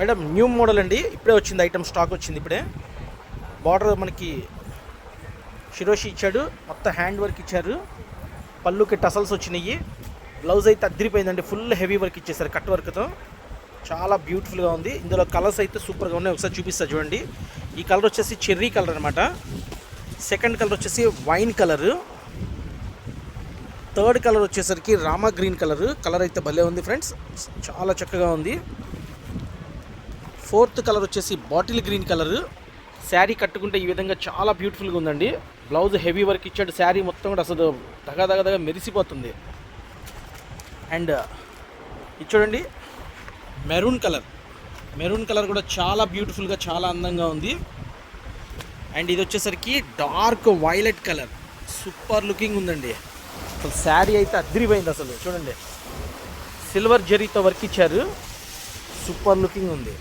Madam new model అండి. ఇప్పుడే వచ్చింది ఐటమ్ స్టాక్ వచ్చింది ఇప్పుడే. బార్డర్ మనకి షిరోషి ఇచ్చాడు. మొత్తం హ్యాండ్ వర్క్ ఇచ్చారు. పళ్ళుకి టసల్స్ వచ్చినాయి. బ్లౌజ్ అయితే అద్దరిపోయిందండి. ఫుల్ హెవీ వర్క్ ఇచ్చేసారు కట్ వర్క్తో చాలా బ్యూటిఫుల్గా ఉంది. ఇందులో కలర్స్ అయితే సూపర్గా ఉన్నాయి. ఒకసారి చూపిస్తా చూడండి. ఈ కలర్ వచ్చేసి చెర్రీ కలర్ అనమాట సెకండ్ కలర్ వచ్చేసి వైన్ కలర్ థర్డ్ కలర్ వచ్చేసరికి రామా గ్రీన్ కలర్ కలర్ అయితే భలే ఉంది ఫ్రెండ్స్ చాలా చక్కగా ఉంది. ఫోర్త్ కలర్ వచ్చేసి బాటిల్ గ్రీన్ కలర్. శారీ కట్టుకుంటే ఈ విధంగా చాలా బ్యూటిఫుల్గా ఉందండి. బ్లౌజ్ హెవీ వర్క్ ఇచ్చాడు. శారీ మొత్తం కూడా అసలు దగ దగ దగ మెరిసిపోతుంది. అండ్ ఇది చూడండి మెరూన్ కలర్. మెరూన్ కలర్ కూడా చాలా బ్యూటిఫుల్గా చాలా అందంగా ఉంది. అండ్ ఇది వచ్చేసరికి dark violet colour. Super looking ఉందండి. అసలు శారీ అయితే అద్దరిపోయింది అసలు. చూడండి. సిల్వర్ జరీతో వర్క్ ఇచ్చారు. సూపర్ లుకింగ్ ఉంది.